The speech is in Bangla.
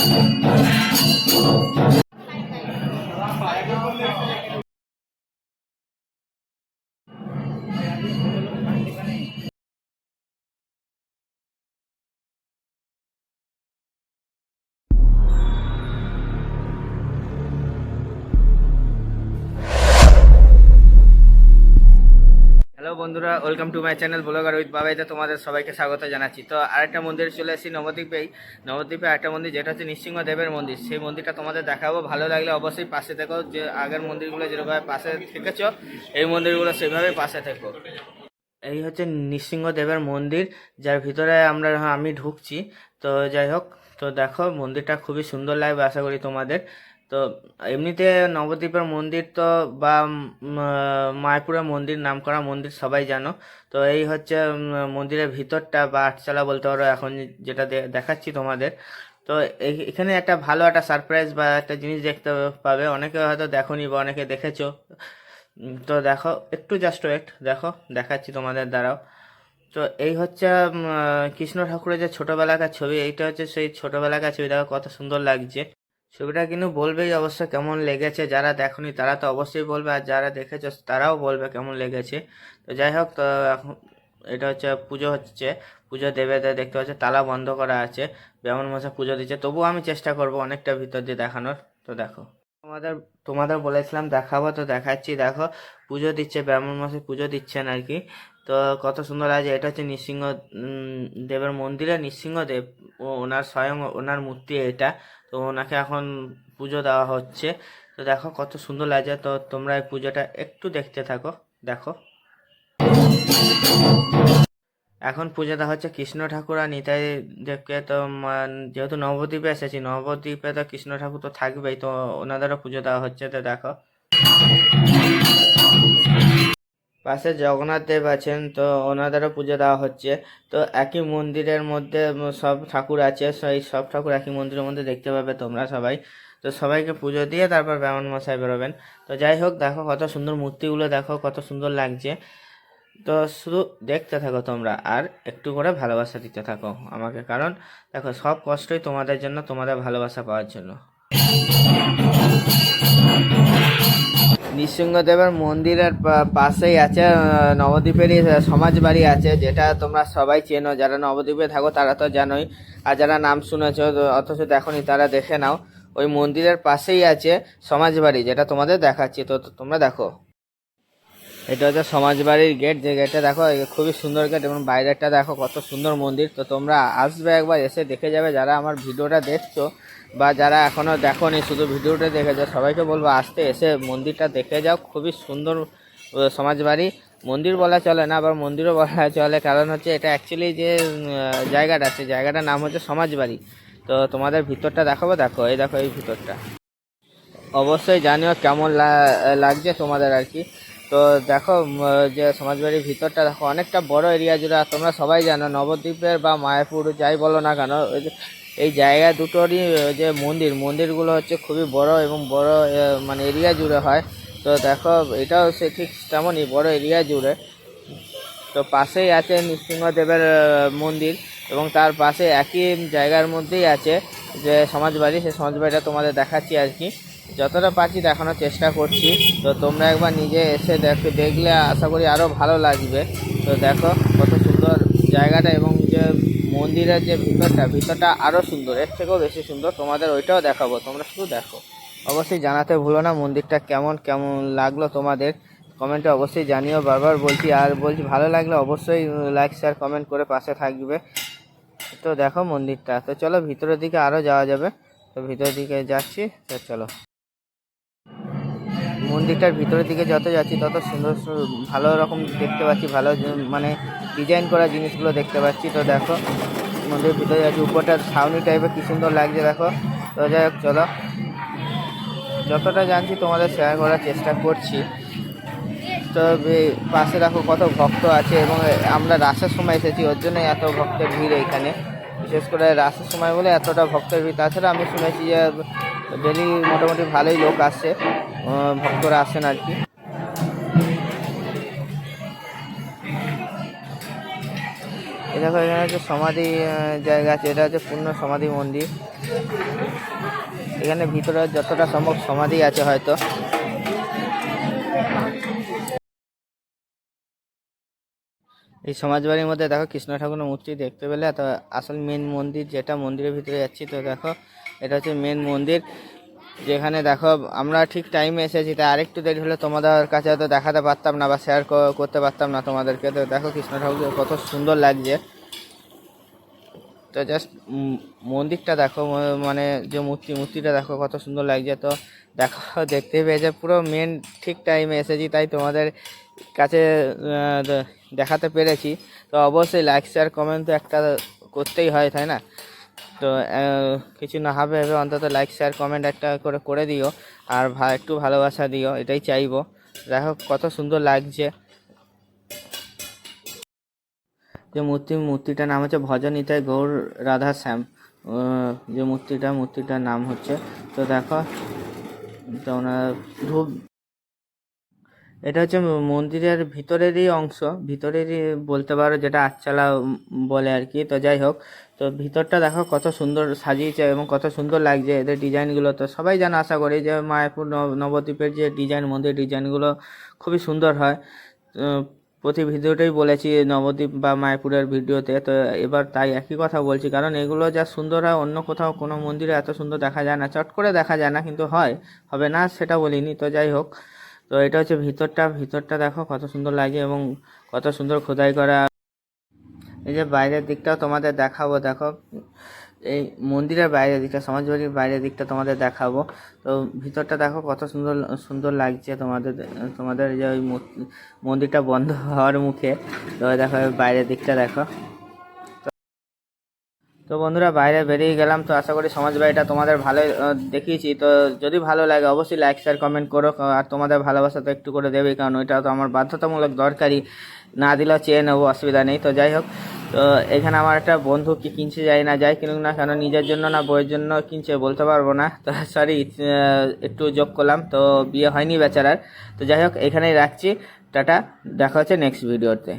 どうぞ。বন্ধুরা welcome to my channel blogger with বাবাইতে তোমাদের সবাইকে স্বাগত জানাচ্ছি। তো আরেকটা মন্দিরে চলে এসেছি নবদ্বীপেই। নবদ্বীপে একটা মন্দির, যেটা হচ্ছে নৃসিংহ দেবের মন্দির। সেই মন্দিরটা তোমাদের দেখাবো। ভালো লাগলে অবশ্যই পাশে থেকো। যে আগের মন্দিরগুলো যেরকম পাশে থেকেছ, এই মন্দিরগুলো সেভাবেই পাশে থেকো। এই হচ্ছে নৃসিংহ দেবের মন্দির, যার ভিতরে আমরা আমি ঢুকছি। তো যাই হোক, তো দেখো, মন্দিরটা খুবই সুন্দর লাগবে, আশা করি তোমাদের। তো এমনিতে নবদ্বীপের মন্দির তো বা মায়াপুরের মন্দির, নামকরা মন্দির সবাই জানো। তো এই হচ্ছে মন্দিরের ভিতরটা বা আটচালা বলতে পারো এখন যেটা দেখাচ্ছি তোমাদের। তো এখানে একটা ভালো একটা সারপ্রাইজ বা একটা জিনিস দেখতে পাবে। অনেকে হয়তো দেখোনি বা অনেকে দেখেছ। তো দেখো, একটু জাস্ট ওয়েট দেখো, দেখাচ্ছি তোমাদের দ্বারাও তো এই হচ্ছে কৃষ্ণ ঠাকুরের যে ছোটবেলাকার ছবি, এইটা হচ্ছে সেই ছোটবেলাকার ছবি। দেখো কত সুন্দর লাগছে। ছবিটা কিন্তু বলবেই অবশ্য কেমন লেগেছে, যারা দেখনি তারা তো অবশ্যই বলবে, আর যারা দেখেছ তারাও বলবে কেমন লেগেছে। তো যাই হোক, তো এখন এটা হচ্ছে পুজো হচ্ছে, পুজো দেবে দেখতে পাচ্ছে, তালা বন্ধ করা আছে, ব্রাহ্মণ মশাই পুজো দিচ্ছে, তবুও আমি চেষ্টা করব অনেকটা ভিতর দিয়ে দেখানোর, তো দেখো। তোমাদের তোমাদের বলেছিলাম দেখাবো, তো দেখাচ্ছি, দেখো, পুজো দিচ্ছে, ব্রাহ্মণ মশাই পুজো দিচ্ছেন আর কি। তো কত সুন্দর আছে এটা হচ্ছে নৃসিংহ দেবের মন্দিরে নৃসিংহ দেব ও ওনার স্বয়ং, ওনার মূর্তি এটা, তো ওনাকে এখন পুজো দেওয়া হচ্ছে। তো দেখো কত সুন্দর লাগছে, তো তোমরা এই পুজোটা একটু দেখতে থাকো, দেখো। এখন পুজো দেওয়া হচ্ছে কৃষ্ণ ঠাকুর আর নিতাই দেবকে তো যেহেতু নবদ্বীপে এসেছি, নবদ্বীপে তো কৃষ্ণ ঠাকুর তো থাকবেই, তো ওনাদেরও পুজো দেওয়া হচ্ছে তো দেখো। পাশে জগন্নাথ দেব আছেন, তো ওনাদেরও পুজো দেওয়া হচ্ছে। তো একই মন্দিরের মধ্যে সব ঠাকুর আছে, সেই সব ঠাকুর একই মন্দিরের মধ্যে দেখতে পাবে তোমরা সবাই। তো সবাইকে পুজো দিয়ে তারপর ব্রাহ্মণ মশাই বেরোবেন। তো যাই হোক, দেখো কত সুন্দর মূর্তিগুলো, দেখো কত সুন্দর লাগছে। তো শুধু দেখতে থাকো তোমরা, আর একটু করে ভালোবাসা দিতে থাকো আমাকে, কারণ দেখো, সব কষ্টই তোমাদের জন্য, তোমাদের ভালোবাসা পাওয়ার জন্য। নৃসিংহদেবের মন্দিরের পাশেই আছে নবদ্বীপেরই সমাজ বাড়ি আছে, যেটা তোমরা সবাই চেনো। যারা নবদ্বীপে থাকো, তারা তো জানোই। আর যারা নাম শুনেছো অথচ দেখোনি, তারা দেখে নাও। ওই মন্দিরের পাশেই আছে সমাজ বাড়ি যেটা তোমাদের দেখাচ্ছি। তো তোমরা দেখো। এটা হচ্ছে সমাজবাড়ির গেট, যে গেটটা দেখো খুবই সুন্দর গেট এবং বাইরেটা দেখো কত সুন্দর মন্দির। তো তোমরা আসবে একবার, এসে দেখে যাবে যারা আমার ভিডিওটা দেখছ বা যারা এখনও দেখোনি, শুধু ভিডিওটা দেখে যাও। সবাইকে বলব, আসতে এসে মন্দিরটা দেখে যাও। খুবই সুন্দর সমাজবাড়ি। মন্দির বলা চলে না, আবার মন্দিরও বলা চলে। কারণ হচ্ছে এটা অ্যাকচুয়ালি যে জায়গাটা আছে, জায়গাটার নাম হচ্ছে সমাজবাড়ি। তো তোমাদের ভিতরটা দেখাবো, দেখো, এই দেখো এই ভিতরটা। অবশ্যই জানিও কেমন লাগছে তোমাদের আর কি। তো দেখো যে সমাজবাড়ির ভিতরটা দেখো, অনেকটা বড় এরিয়া জুড়ে তোমরা সবাই জানো, নবদ্বীপের বা মায়াপুর, যাই বলো না কেন এই জায়গা দুটোরই যে মন্দির, মন্দিরগুলো হচ্ছে খুবই বড় এবং বড় মানে এরিয়া জুড়ে হয়। তো দেখো, এটাও সে ঠিক তেমনই বড় এরিয়া জুড়ে। তো পাশেই আছে নৃসিংহদেবের মন্দির এবং তার পাশে একই জায়গার মধ্যেই আছে যে সমাজবাড়ি সেই সমাজবাড়িটা তোমাদের দেখাচ্ছি আর কি। যতটা পারছি দেখানোর চেষ্টা করছি। তো তোমরা একবার নিজে এসে দেখে দেখলে আশা করি আরও ভালো লাগবে। তো দেখো কত সুন্দর জায়গাটা এবং যে মন্দিরের যে ভিতরটা ভিতরটা আরও সুন্দর, এর থেকেও বেশি সুন্দর। তোমাদের ওইটাও দেখাবো, তোমরা শুধু দেখো। অবশ্যই জানাতে ভুলো না মন্দিরটা কেমন কেমন লাগল তোমাদের। কমেন্টে অবশ্যই জানিও, বারবার বলছি। আর বলছি ভালো লাগলে অবশ্যই লাইক শেয়ার কমেন্ট করে পাশে থাকবে। তো দেখো মন্দিরটা। তো চলো ভিতরের দিকে আরও যাওয়া যাবে। তো ভিতরের দিকে যাচ্ছি, তো চলো। মন্দিরটার ভিতরের দিকে যত যাচ্ছি, তত সুন্দর ভালো রকম দেখতে পাচ্ছি, ভালো মানে ডিজাইন করা জিনিসগুলো দেখতে পাচ্ছি। তো দেখো, মন্দিরের ভিতরে যাচ্ছি। উপরটা ছাউনি টাইপের কি সুন্দর লাগছে দেখো। তো যাই হোক, চলো। যতটা জানছি তোমাদের শেয়ার করার চেষ্টা করছি। তো পাশে দেখো কত ভক্ত আছে এবং আমরা রাসের সময় এসেছি, ওর জন্যই এত ভক্তের ভিড় এখানে। বিশেষ করে রাসের সময় বলে এতটা ভক্তের ভিড়। তাছাড়া আমি শুনেছি যে ডেলি মোটামুটি ভালোই লোক আসছে ভক্তরা আসেন আর কি। দেখো, এখানে হচ্ছে সমাধি জায়গা আছে। এটা হচ্ছে পূর্ণ সমাধি মন্দির। এখানে ভিতরে যতটা সম্ভব সমাধি আছে হয়তো। এই সমাজবাড়ির মধ্যে দেখো, কৃষ্ণ ঠাকুরের মূর্তি দেখতে পেলে। আসল মেন মন্দির যেটা মন্দিরের ভিতরে যাচ্ছি, তো দেখো এটা হচ্ছে মেন মন্দির। যেখানে দেখো, আমরা ঠিক টাইমে এসেছি, তাই আরেকটু দেরি হলে তোমাদের কাছে হয়তো দেখাতে পারতাম না বা শেয়ার করতে পারতাম না তোমাদেরকে। তো দেখো কৃষ্ণ ঠাকুরকে কত সুন্দর লাগছে। তো জাস্ট মন্দিরটা দেখো মানে যে মূর্তি, মূর্তিটা দেখো কত সুন্দর লাগছে। তো দেখো, দেখতে পেয়েছে পুরো মেন ঠিক টাইমে এসেছি, তাই তোমাদের কাছে দেখাতে পেরেছি। তো অবশ্যই লাইক শেয়ার কমেন্ট তো একটা করতেই হয়, তাই না? তো কিছু না হবে ভেবে অন্তত লাইক শেয়ার কমেন্ট একটা করে করে দিও। আর একটু ভালোবাসা দিও, এটাই চাইব। দেখো কত সুন্দর লাগছে। যে মূর্তি, মূর্তিটার নাম হচ্ছে ভজনিতায় গৌর রাধা শ্যাম যে মূর্তিটা, মূর্তিটার নাম হচ্ছে, তো দেখো, তো ওনার ধূপ এটা হচ্ছে মন্দিরের ভিতরেরই অংশ, ভিতরেরই বলতে পারো যেটা আটচালা বলে আর কি। তো যাই হোক তো ভিতরটা দেখো কত সুন্দর সাজিয়েছে এবং কত সুন্দর লাগছে এদের ডিজাইনগুলো। তো সবাই জানো আশা করি যে মায়াপুর নব- নবদ্বীপের যে ডিজাইন মন্দির ডিজাইনগুলো খুবই সুন্দর হয়। প্রতি ভিডিওটাই বলেছি নবদ্বীপ বা মায়াপুরের ভিডিওতে, তো এবার তাই একই কথা বলছি। কারণ এগুলো যা সুন্দর হয়, অন্য কোথাও কোনো মন্দিরে এত সুন্দর দেখা যায় না। চট করে দেখা যায় না, কিন্তু হয়, হবে না, সেটা বলিনি, তো যাই হোক। তো এটা হচ্ছে ভিতরটা ভিতরটা দেখো কত সুন্দর লাগে এবং কত সুন্দর খোদাই করা এই যে বাইরের দিকটাও তোমাদের দেখাবো, দেখো। এই মন্দিরের বাইরের দিকটা, সমাজবাড়ির বাইরের দিকটা তোমাদের দেখাবো। তো ভিতরটা দেখো কত সুন্দর সুন্দর লাগছে তোমাদের তোমাদের যে ওই মন্দিরটা বন্ধ হওয়ার মুখে। তো দেখো বাইরের দিকটা দেখো। তো বন্ধুরা, বাইরে বেরিয়ে গেলাম। তো আশা করি সমাজ বাড়িটা তোমাদের ভালো দেখিয়েছি। তো যদি ভালো লাগে, অবশ্যই লাইক শেয়ার কমেন্ট করো। আর তোমাদের ভালোবাসা তো একটু করে দেবেই, কারণ ওইটা তো আমার বাধ্যতামূলক দরকারি না দিলেও চেয়ে নেব, অসুবিধা নেই। তো যাই হোক তো এখানে আমার একটা বন্ধু কি কিনছে যায় না যায় কিনুক না কেন, নিজের জন্য না বইয়ের জন্য কিনছে বলতে পারব না। তো সরি একটু যোগ করলাম, তো বিয়ে হয়নি বেচারার। তো যাই হোক, এখানেই রাখছি। টাটা, দেখা হচ্ছে নেক্সট ভিডিওতে